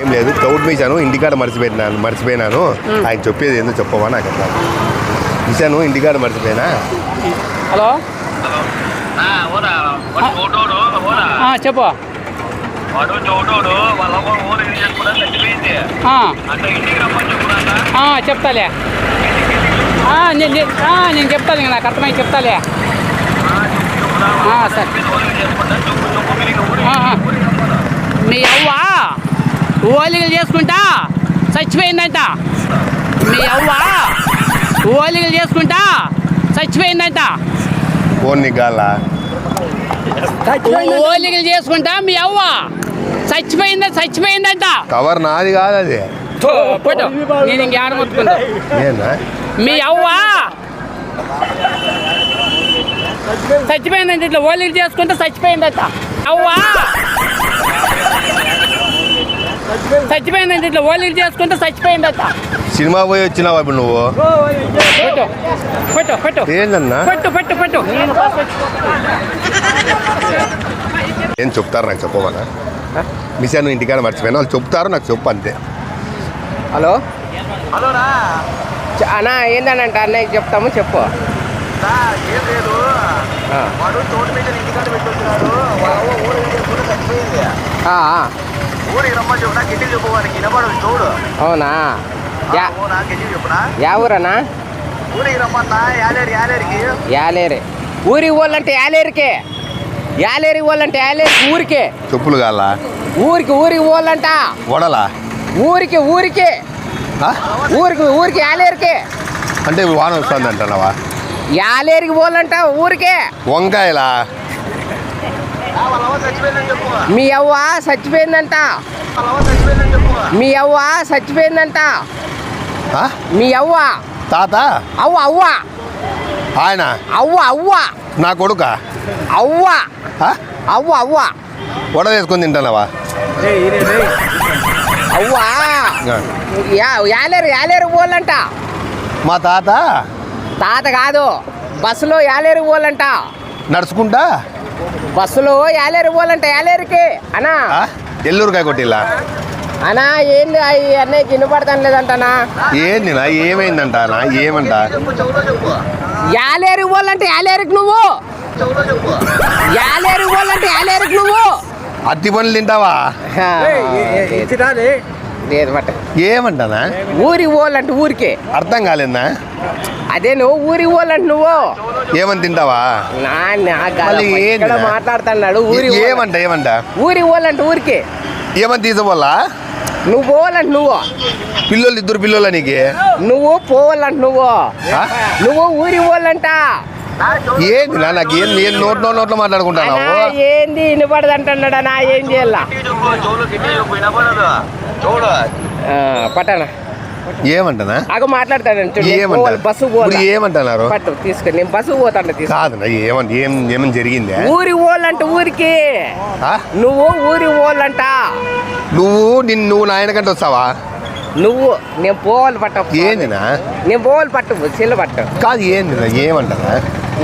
ఏం లేదు క్లౌడ్ మీశాను ఇంటికాడ మర్చిపోయినాను. మర్చిపోయినాను ఆయన చెప్పేది ఏందో చెప్పవా నాకు అట్లా. మిశాను ఇంటికాడ మర్చిపోయినా? హలో? చెప్పు. చెప్తాలే. ఆ, నేను చెప్- ఆ, నేను చెప్తాను ఇంక నాకు అర్థమై చెప్తాలే. ఆ, సరే. మీ అవ్వ ఓలిగలు చేసుకుంటా? చచ్చిపోయిందంట. మీ అవ్వ? ఓలిగలు చేసుకుంటా? చచ్చిపోయిందంట. ఓలిగలు చేసుకుంటా? మీ అవ్వ? చచ్చిపోయిందా? చచ్చిపోయిందంట. కవర్ నాది కాదు అది. ఫోటో నేను ఇంక ఆడమొత్తుకుంటా నేనా? మీ అవ్వ? చచ్చిపోయిందంట ఇట్లా ఓలిగలు చేసుకుంటే చచ్చిపోయిందట. అవ్వ? చచ్చిపోయిందంట ఇట్లా ఓలిగలు చేసుకుంటే చచ్చిపోయిందట సినిమా పోయి వచ్చినావా ఇప్పుడు నువ్వు? ఫోటో ఫోటో ఫోటో ఏందన్నా? పట్టు పట్టు పట్టు. నేను ఏం చెప్తారు నాకు చెప్పమన్నా మిశాను ఇంటికాడ మర్చిపోయినా వాళ్ళు చెప్తారు నాకు చెప్పు అంతే. హలో? చ- అన్నా ఏందనంట? అన్నయ్యకి చెప్తాము చెప్పు. ఆ, ఆ, ఊరికి రమ్మని చెప్పు నాకు ఇంటికి చెప్పు వానికి వినపడదు చూడు అవునా యా ఓ నాకు ఇంటికి చెప్పునా యా ఊరన్నా ఊరికి రమ్మన్నా యాలేరు యాలేరికి యాలేరే ఊరికి పోవాలంటే యాలేరికే యాలేరికి పోవాలంటే యాలేరికి ఊరికే చెప్పులు కావాలా ఊరికి ఊరికి పోవాలంట వడలా ఊరికి ఊరికి ఆ? ఊరికి ఊరికి యాలేరికే అంటే వాన వస్తుంది అంటున్నావా యాలేరికి పోవాలంట ఊరికే వంకాయలా ఆ, వాళ్ళ అవ్వ చచ్చిపోయిందని చెప్పు మీ అవ్వ చచ్చిపోయిందంట. మీ అవ్వ చచ్చిపోయిందంట? మీ అవ్వ. తాత? అవ్వ అవ్వ. ఆయన? అవ్వ అవ్వ. నా కొడుక? అవ్వ. అవ్వ అవ్వ. వడ వేసుకొని తింటానవా? అవ్వ. యా యాలేరు యాలేరు పోవాలంట మా తాత? తాత కాదు బస్సులో యాలేరు పోవాలంట నడుచుకుంటా? బస్సులో యాలేరు పోవాలంట యాలేరుకి. అనా ఆ? ఎల్లూరుకాయ కొట్టిల్లా? అనా ఏంది అవి అన్నయ్యకి వినపడతాను లేదంటనా ఏంది నా ఏమైందంట నా ఏమంట? యాలేరు పోవాలంటే యాలేరుకి నువ్వు. యాలేరు పోవాలంటే యాలేరుకి నువ్వు. అత్తి పనులు తింటావా? హా, లేదు. లేదు బట్ ఏమంటానా? ఊరికి పోవాలంటే ఊరికే. అర్థం కాలేదా? అదే నువ్వు ఊరికి పోవాలంటే నువ్వు. ఏమని తింటావా. మళ్ళీ ఏంది? మాట్లాడుతున్నాడు ఊరికి ఏ- ఏమంట ఏమంట? ఊరికి పోవాలంటే ఊరికే. ఏమని తీసుకోవాలా? నువ్వు పోవాలంటే నువ్వు. పిల్లలు ఇద్దరు పిల్లల నీకు? నువ్వు పోవాలంట నువ్వు. ఆ? నువ్వు ఊరికి పోవాలంట. ఏంది నా నాకు ఏం నేను నోట్లో నోట్లో మాట్లాడుకుంటాను అన్నా, ఏంది వినపడదు అంటున్నాడు? అన్నా ఏం చేయాలా గిట్టి చెప్పు చెవులో గిట్టి చెప్పు వినపడదు చూడు ఆ, పట్టణ ఏమంటనా? అగ మాట్లాడతాను చూడు, నేను ఏమంట పోవాలి, బస్సు ఇప్పుడు పోవాలా ఏమంటున్నారు? పట్టు తీసుకుని నేను బస్సు పోతాను తీసుకు కాదు నా ఏమని ఏం ఏమని జరిగిందే? ఊరికి పోవాలంట ఊరికి. ఆ? నువ్వు ఊరికి పోవాలంట నువ్వు నిన్ను నువ్వు నాయన కంటే వస్తావా? నువ్వు నేను పోవాలి పట్టు. ఏందినా? నేను పోవాలి పట్టు చెల్లు పట్టు. కాదు ఏంది నా ఏమంటారా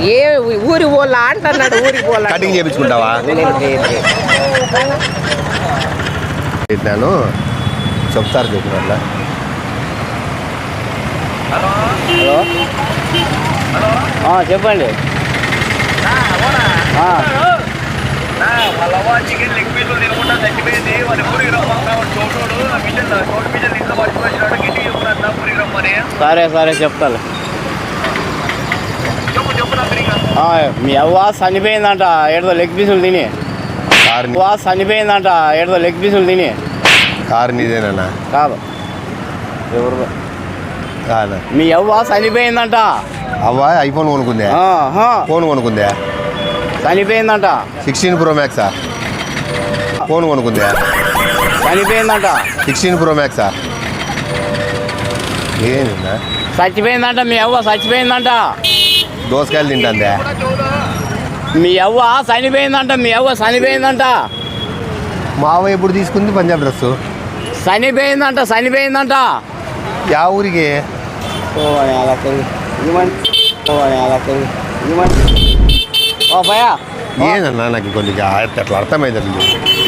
ఏ ఊరికి పోవాలా అంటున్నాడు ఊరికి పోవాలా కటింగ్ చేయించుకుంటావా నేను చెప్తారు చెప్పినట్లా హలో? ఆ, చెప్పండి. చికెన్ లెగ్ తినకుండా చచ్చిపోయింది. వాళ్ళ ఊరికి చోటు ఇంట్లో గిట్టి ఊరికి రమ్మని. సరే సరే చెప్తాను చెప్పు చెప్పు నా తిరిగి ఆ, మీ అవ్వ చనిపోయిందంట. ఏడుదో లెగ్ పీసులు తిని. కారు అవ్వ చనిపోయిందంట. ఏడుదో లెగ్ పీసులు తిని. కారు నీదేనా కాదు. ఎవరు కాదా. మీ అవ్వ చనిపోయిందంట. అవ్వ ఐఫోన్ కొనుక్కుందే? ఫోన్ కొనుక్కుందే? చనిపోయిందంట. సిక్స్టీన్ ప్రో మ్యాక్సా? ఫోన్ కొనుక్కుందే? చనిపోయిందంట. సిక్స్టీన్ ప్రో మ్యాక్సా? ఏందా చచ్చిపోయిందంట. మీ అవ్వ చచ్చిపోయిందంట. దోసకాయలు తింటాందే. మీ అవ్వ చనిపోయిందంట మీ అవ్వ చనిపోయిందంట. మావ ఎప్పుడు తీసుకుంది పంజాబ్ డ్రెస్? చనిపోయిందంట చనిపోయిందంట. యా ఊరికి. ఓ ఓ. భయా ఏందన్నా నాకు కొద్దిగా అట్లా అర్థమైంది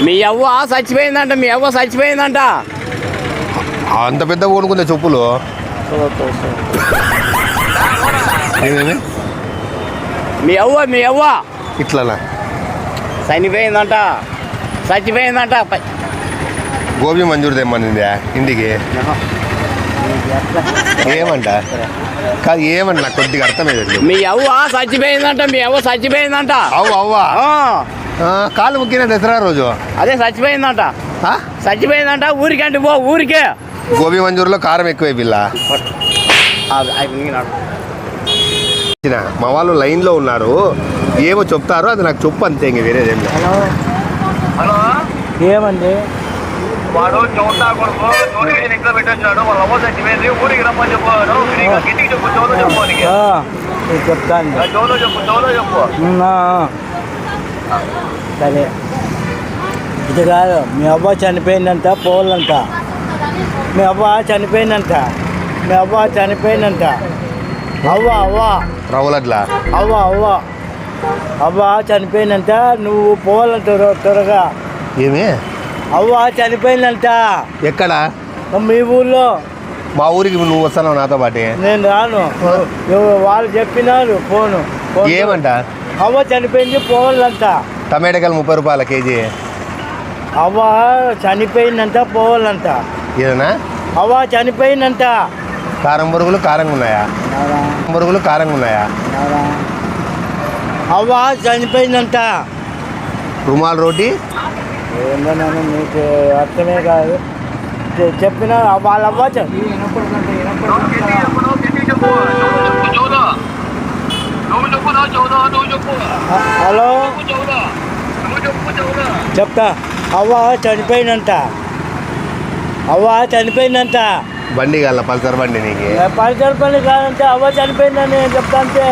మీ అవ్వ చచ్చిపోయిందంట మీ అవ్వ చచ్చిపోయిందంట. అంత పెద్ద కొనుక్కుందే చెప్పులు. ఏమేమి? మీ అవ్వ మీ అవ్వ ఇట్లానా చనిపోయిందంట చచ్చిపోయిందంట గోబీ మంజూరు తెమ్మనిందే ఇంటికి ఏమంట కాదు ఏమంట నాకు కొద్దిగా అర్థమైంది మీ అవ్వ చచ్చిపోయిందంట మీ అవ్వ చచ్చిపోయిందంట అవ్వ అవ్వా కాలు ముక్కిన దసరా రోజు అదే చచ్చిపోయిందంట? చచ్చిపోయిందంట ఊరికంటే పో ఊరికే గోబీ మంజూరులో కారం ఎక్కువై పిల్ల వచ్చిన. మా వాళ్ళు లైన్లో ఉన్నారు. ఏమో చెప్తారో అది నాకు చెప్పు అంతే ఇంక వేరేదేం లేదు. హలో. ఏమండి? వాడు చౌటా కొడుకు చోటు కేజీలు ఇంట్లో పెట్టొచ్చాడు? వాళ్ళ అవ్వ చచ్చిపోయింది ఊరికి రమ్మని చెప్పాడు గిట్టికి చెప్పు చోలో చెప్పు నీకు చెప్తాను చోలో చెప్పు చోలో చెప్పు. సరే. ఇది కాదు మీ అవ్వ చనిపోయిందంట పోవాలంట. మీ అవ్వ చనిపోయిందంట. మీ అవ్వ చనిపోయిందంట. అవ్వ అవ్వ. రవ్వలట్లా అవ్వ అవ్వ. అవ్వ చనిపోయిందంట నువ్వు పోవాలంట త్వర- త్వరగా. ఏమి? అవ్వ చనిపోయిందంట. ఎక్కడ? మీ ఊళ్ళో మా ఊరికి నువ్వు వస్తున్నావు నాతో పాటే. నేను రాను. వాళ్ళు చెప్పినారు ఫోను ఫోన్ ఏమంట? అవ్వ చనిపోయింది పోవాలంట. టమాటాకాయలు ముప్పై రూపాయల కేజీ. అవ్వ చనిపోయిందంట పోవాలంట. ఏదన్నా? అవ్వ చనిపోయిందంట. కారం బొరుగులు కారంగా ఉన్నాయా? బొరుగులు కారంగా ఉన్నాయా? అవ్వ చనిపోయిందంట. రుమాల్ రోటీ ఏందో నీకు అర్థమే కాదు. చెప్పిన వాళ్ళ అవ్వ హలో? చెప్తా. అవ్వ చనిపోయిందంట. అవ్వ చనిపోయిందంట. బండి గల్ల పల్సర్ బండి నీకు? పరిసర పని కాదంటే అవ్వ చనిపోయిందని నేను చెప్తా అంటే.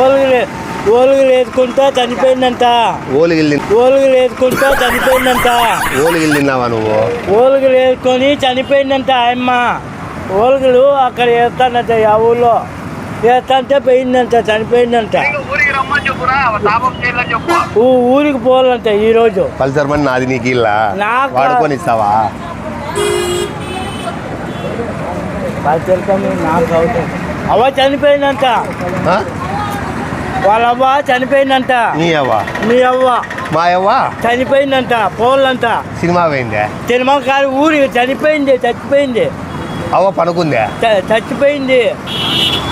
ఓలుగులు ఓలుగులు వేసుకుంటా చనిపోయిందంట. ఓలిగిల్లి ఓలుగులు వేసుకుంటా చనిపోయిందంట. ఓలిగిల్లి తిన్నావా నువ్వు? ఓలుగులు వేసుకొని చనిపోయిందంట ఆయమ్మ ఓలుగులు అక్కడ వేస్తానంట ఆ ఊళ్ళో. వేస్తాంటే పోయిందంట చనిపోయిందంట. ఊరికి పోవాలంట ఈరోజు పల్సర్ బండి నాది నీకు ఇల్లా? నాకు- వాడుకొని ఇస్తావా? నాకు అవుతుంది అవ్వ చనిపోయిందంట? వాళ్ళ అవ్వ చనిపోయిందంట. నీ అవ్వ? మీ అవ్వ. మా అవ్వ? చనిపోయిందంట పోవాలంట. సినిమా పోయిందే? సినిమా కాదు ఊరి చనిపోయింది చచ్చిపోయింది. అవ్వ పనుకుందే? చ- చచ్చిపోయింది.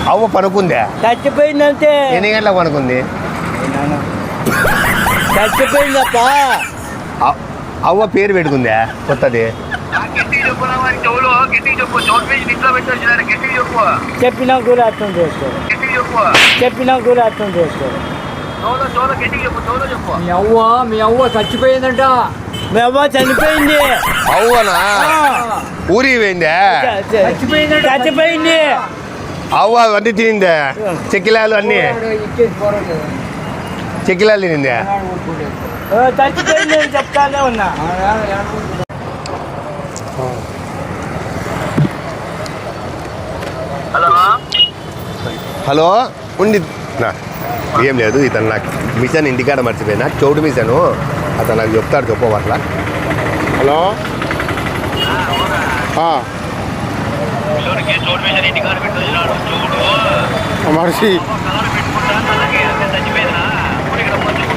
అవ్వ పనుకుందే? చచ్చిపోయిందంటే ఎన్ని గంటలకు పనుకుంది? చచ్చిపోయిందప్ప. అవ్- అవ్వ పేరు పెట్టుకుందే? కొత్తది. చెప్పినా కూడా అర్థం చెప్పు. చెప్పినా కూడా అర్థం చెప్పు మీ అవ్వ మీ అవ్వ చచ్చిపోయిందంట. మీ అవ్వ చనిపోయింది. అవ్వనా? ఊరికి పోయిందే? చ- చ- చచ్చిపోయిందంట. చచ్చిపోయింది. అవ్వ అన్నీ తినిందే. చెక్కిలాలు అన్నీ. చెక్కిలాలు తినిందే. చెప్తానే ఉన్నా. హలో? హలో? ఉండి. నా ఏం లేదు ఇతను నాకు మిషన్ ఇంటికాడ మర్చిపోయినా చౌటు మిషను. అతను నాకు చెప్తాడు చెప్పవు అట్లా. హలో?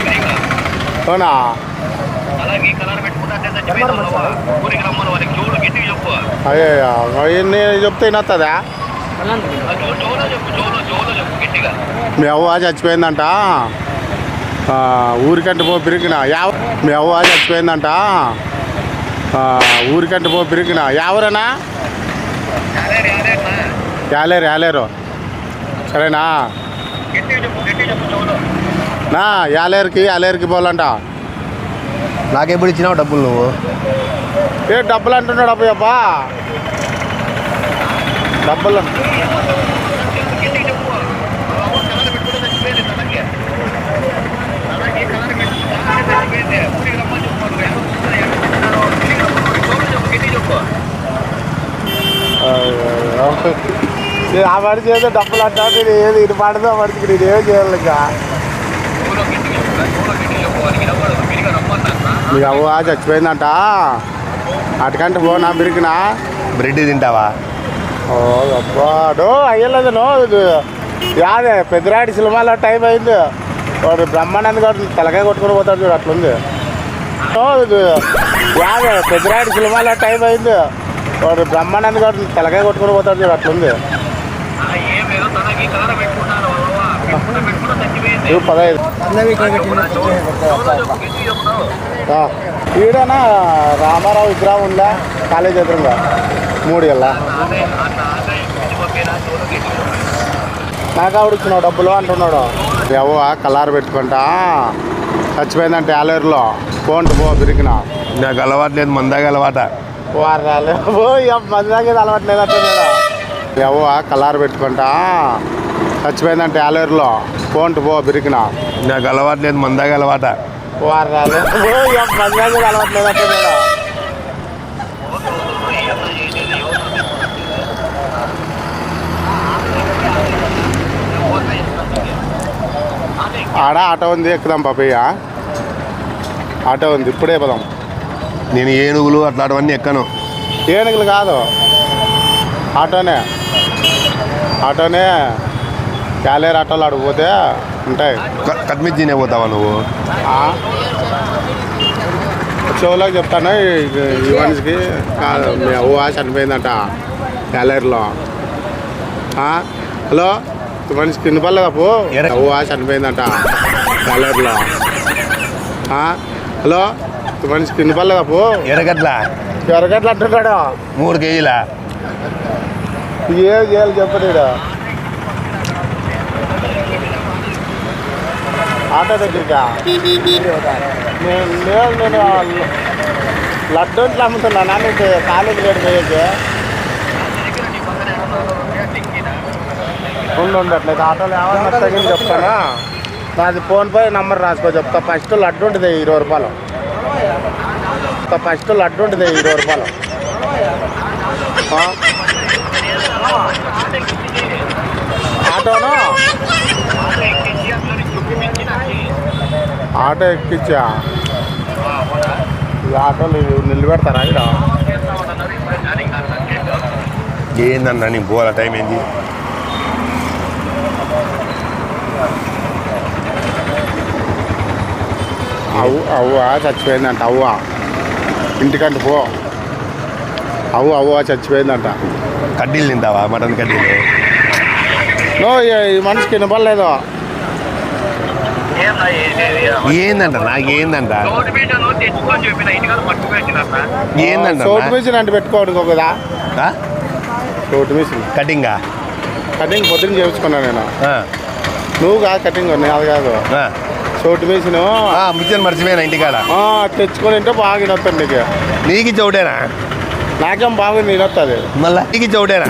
ఫ్రీగా అవునా? అయ్యా నేను చెప్తే గట్టిగా. మీ అవ్వ చచ్చిపోయిందంట. ఊరికంటే పో పిరికిన. యావ మీ అవ్వ చచ్చిపోయిందంట. ఊరికంటే పో పిరికిన. ఎవరనా యాలేరు యాలేరు సరేనా? నా యాలేరుకి యాలేరుకి పోవాలంట నాకెప్పుడు ఇచ్చినావు డబ్బులు నువ్వు? ఏ డబ్బులు అంటున్నాడు అబ్బా డబ్బులు గట్టిగా చెప్పు అవ్వ కలర్ పెట్టుకుంటే చచ్చిపోయింది అలాగే అలాగే కలర్ పెట్టుకుంటా అంటే చచ్చిపోయింది ఊరికి రమ్మని చెప్పు వాళ్ళు ఎవరు చూస్తారు, ఎవరు చూస్తారు, ఊరికి రమ్మని చోలో చెప్పు గట్టిగా చెప్పు ఏ ఆ మనిషి ఏదో డబ్బులు అంటా నేను ఏది ఇటు పడదో ఆ మనిషికి నేను ఏం చేయాలి ఇంకా మీ అవ్వ చచ్చిపోయిందంట అటుకంటే పో నా బిరికినా బ్రెడ్ తింటావా ఓ అబ్బా నో అయ్యలేదు నో ఇది యాదే పెద్దరాడి సినిమాలో టైం అయింది వాడు బ్రహ్మానంద్ గారు తలకాయ కొట్టుకుని పోతాడు చూడు అట్లుంది నో ఇది యాదే పెద్దరాడి సినిమాలో టైం అయింది వాడు బ్రహ్మాండాన్ని కాబట్టి తలకాయ కొట్టుకుని పోతాడు చూడు అట్లుంది. పదహైదు. ఈడనా రామారావు విగ్రహం ఉందా? కాలేజ్ ఎదురుగా మూడు గల్లా నాకు ఆవిడ ఇచ్చినావు డబ్బులు అంటున్నాడు. ఎవో కలారు పెట్టుకుంటా. చచ్చిపోయిందంటే ఆలేరులో ఫోన్ పో బిరికిన నాకు అలవాటు లేదు మందాగా అలవాట. వారు రాలేదు ఓ అలవాట్లేదు ఎవ కలారు పెట్టుకుంటా. చచ్చిపోయిందంటే ఆలేరులో. ఫోన్ పో బిరికిన. నాకు అలవాటు లేదు మందాగా అలవాట. వారు రాలేదు ఓ అలవాట్లేదు ఆడ ఆటో ఉంది ఎక్కుదాం పాపయ్య. ఆటో ఉంది ఇప్పుడే పదాం. నేను ఏనుగులు అట్లాంటివన్నీ ఎక్కను. ఏనుగులు కాదు. ఆటోనే. ఆటోనే క్యాలేర్ ఆటోలు అడిగిపోతే ఉంటాయి. క- కట్మించినే పోతావా నువ్వు? చెవులోకి చెప్తాను ఈ- మనిషికి కాదు మీ అవ్వ చనిపోయిందంట క్యాలేర్లో ఆ? హలో? ఈ మనిషికి వినపడలేదా పో. అవ్వ చనిపోయిందంట క్యాలేర్లో ఆ? హలో? ఈ మనిషికి వినపడలేదా పో? ఎరగట్ల. ఎరగట్లు అంటున్నాడు? మూడు కేజీలా. ఏం చేయాలి చెప్పండి. ఆటో దగ్గరికా? నేను నేను నేను లడ్డు ఇట్లా అమ్ముతున్నానా నీకు కాలేజీ లేడు పోయేకి. ఉండు ఉండు అట్లయితే ఆటోలో ఏమన్నా తగిన చెప్తానా? నాది ఫోన్పే నంబర్ రాసుకో చెప్తా. ఫస్ట్ లడ్డు ఉంటుంది ఇరవై రూపాయలు. ఫస్ట్ లడ్డు ఉంటుంది ఇరవై రూపాయలు. ఆటోనా ఆటోను? ఆటో ఎక్కించా? ఈ ఆటోలు నిలబెడతారా ఇక్కడ? ఏందన్నా నీ పోల టైం ఏంది? అవ్వ అవ్వ చచ్చిపోయిందంట అవ్వ. ఇంటికంటే పో. అవ్వ అవ్వ చచ్చిపోయిందంట. కడ్డీలు తింటావా? మటన్ కడ్డీలు? నో ఈ- మనిషికి వినపడలేదు. ఏందంట నాకు ఏందంట? ఏందంట చోటు మిషన్ అంటే పెట్టుకోవడానికి ఒకదా చోటు మిషన్. కటింగా? కటింగ్ పొద్దున్న చేయించుకున్నాను నేను. నువ్వు కాదు కటింగ్ అది కాదు. ఆ. చోటు మిషన్ ఆ, మిక్చర్ మర్చిపోయినా ఇంటికాడ. తెచ్చుకొని ఉంటే బాగా వినొస్తుంది నీకు. నీకు చౌటేనా? నాకేం బాగుంది వినొస్తుంది మళ్ళా? నీకు చౌటేనా?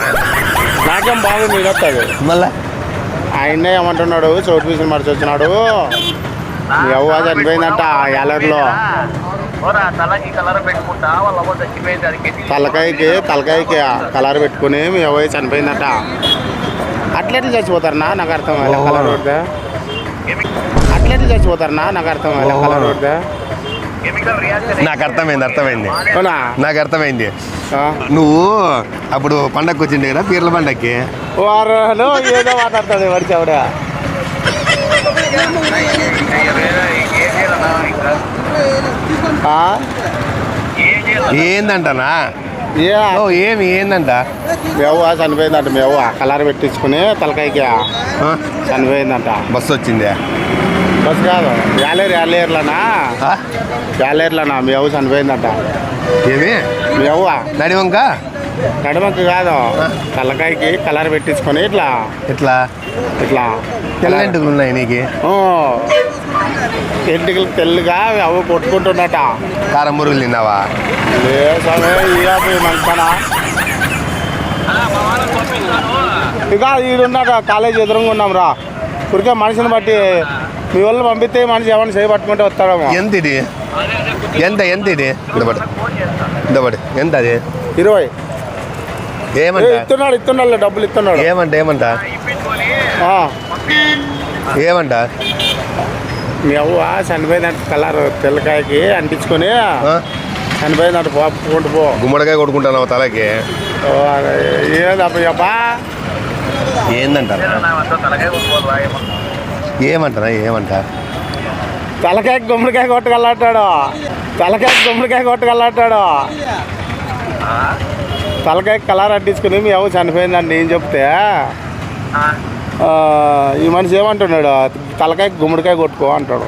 నాకేం బాగుంది వినొస్తుంది మళ్ళా? ఆయన్నే ఏమంటున్నాడు? చోటు మిషన్ మరిచి వచ్చినాడు. మీ అవ్వ చనిపోయిందంట కలర్ గట్టి తలకాయకి తలకాయకి కలర్ పెట్టుకుని మీ అవ్వ చనిపోయిందంట. అట్లెట్లు చచ్చిపోతారనా నాకు అర్థం కాలే. ఓహో. కొడితే అట్లెట్లు చచ్చిపోతారనా నాకు అర్థం కాలే ఓహో. కలర్ కొడితే. కెమికల్ రియాక్షన్ నాకు అర్థమైంది అర్థమైంది. అవునా? నాకు అర్థమైంది. నువ్వు అప్పుడు పండగకి వచ్చిండే కదా పీర్ల పండగకి వారు ఏదో మాట్లాడుతుంది వాడి చెవిడ. ఏం చేయాలన్నా ఇంకా ఆ? ఏం? చేయాలి ఏందంటనా ఏమి ఏందంట? మీ అవ్వ చనిపోయిందంట మీ అవ్వ కలర్ పెట్టించుకుని తలకాయకి? చనిపోయిందంట. బస్సు వచ్చిందే? బస్ కాదు. యాలేరు యాలేర్లనా? యాలేర్లనా మీ అవ్వ చనిపోయిందంట. ఏమి? మీ అవ్వ? నడివంక? నడుమకు కాదు. తలకాయకి కలర్ పెట్టించుకొని ఇట్లా. ఎట్లా ఇట్లా. తెల్లంటికి ఉన్నాయి నీకు? ఎంటికలు తెల్లుగా అవి కొట్టుకుంటున్నట కారం మురుగులు తిన్నావా? మంచానా ఇక ఈడున్నాక కాలేజ్ ఎదురుగా ఉన్నాం రా. ఊరికే మనిషిని బట్టి మీ వాళ్ళు పంపిస్తే ఈ మనిషి ఏమైనా చేయి పట్టుకుంటే వస్తాడేమో. ఎంత ఇది ఎంత ఎంత ఇది ఇదబడి ఎంత అది? ఇరవై. ఏమంట? ఇస్తున్నాడు ఇస్తున్నాడు డబ్బులు ఇస్తున్నాడు. ఏమంట ఏమంట? ఏమంట? మీ అవ్వ చనిపోయిందంట కలర్ తెల్లకాయకి అంటించుకొని. ఆ? చనిపోయిందంట పో గుమ్మడికాయ కొట్టుకుంటాను తలకి. అబ్బా? ఏందంటారా? తలకాయ ఏమంటారా? ఏమంట తలకాయకి గుమ్మడికాయ కొట్టగలంటాడు తలకాయకి గుమ్మడికాయ కొట్టగలంటాడు తలకాయకి కలర్ అంటించుకుని మీ అవ్వ చనిపోయిందండి ఏం చెప్తే? ఈ మనిషి ఏమంటున్నాడు? తలకాయకి గుమ్మడికాయ కొట్టుకో అంటాడు.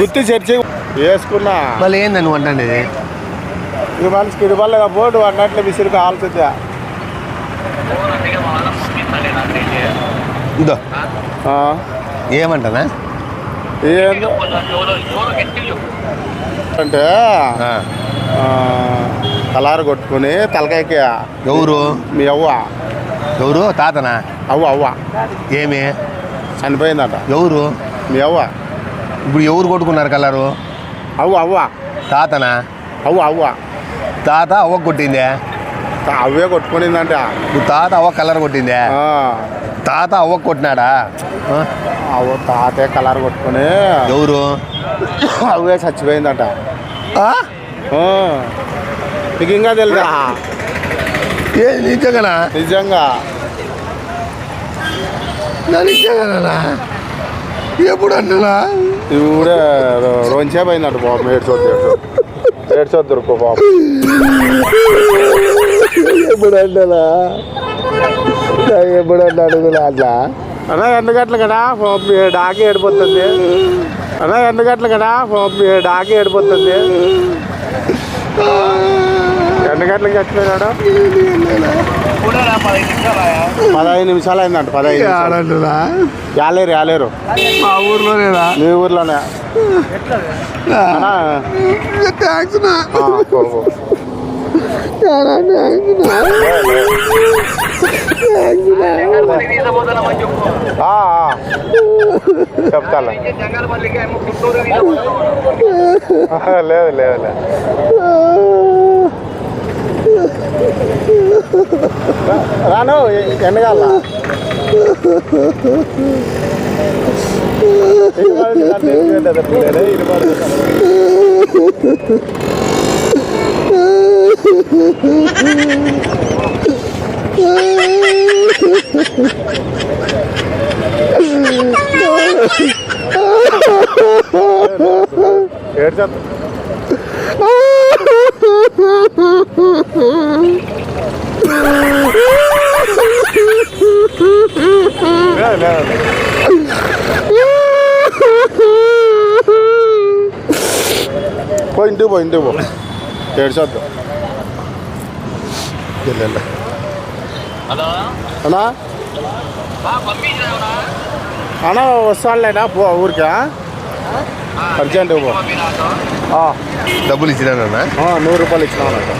గుర్తు చర్చి వేసుకున్నా. మళ్ళీ ఏందని అంటే ఈ మనిషికి ఇవ్వలేదా పోటు అన్నట్లు విసిరి కావాల్సిందే ఇదో. ఏమంటనా ఏందో. అంటే కలారు కొట్టుకుని తలకాయకి ఎవరు? మీ అవ్వ. ఎవరు? తాతనా? అవ్వ అవ్వ. ఏమి? చనిపోయిందట. ఎవరు? మీ అవ్వ. ఇప్పుడు ఎవరు కొట్టుకున్నారు కలరు? అవ్వ అవ్వ. తాతనా? అవ్వ అవ్వ. తాత అవ్వ కొట్టిందే? అవ్వే కొట్టుకునిందంట. తాత అవ్వ కలర్ కొట్టిందే? ఆ, తాత అవ్వ కొట్టినాడా? అవ్వ తాతే కలర్ కొట్టుకుని. ఎవరు? అవ్వే చచ్చిపోయిందట. ఆ? నీకు ఇంకా తెలుసా ఏ నిజంగానా? నిజంగా. నా నిజంగానా? ఎప్పుడు అంటున్నా ఇవిడే రొంచే పోయిందట బాబు. ఏడ్చొద్దు ఏడ్చొద్దు. ఏడ్చొద్దు బాబు. ఎప్పుడు అంటున్నా ఎప్పుడు అంటే అడుగులా అట్లా? అన్నా ఎన్ని గంటలు కదా డాకి ఏడిపోతుంది. అన్నా ఎన్ని గంటలు కదా డాకి ఏడిపోతుంది. ఎన్ని గంటలకు చచ్చిపోయినాడు. పదహైదు నిమిషాలు అయిందంట పదహైదు. ఆడంటున్నా యాలేరు యాలేరు. మా ఊర్లోనేనా మీ ఊర్లోనే. అన్నా, థ్యాంక్స్ నా ఆ, పో, పో. ఆ, ఆ. చెప్తాలే లేదు లేదు లేదు రాను ఎండగాల ఏడ్చొద్దు లేదు లేదు పో ఇంటికి పో ఇంటికి పో ఏడ్చొద్దు అన్నా అన్నా వస్తానులేనా పో ఊరికి అర్జెంట్ పో ఆ, డబ్బులు ఇచ్చినానన్నా ఆ, నూరు రూపాయలు ఇచ్చినావు నాకు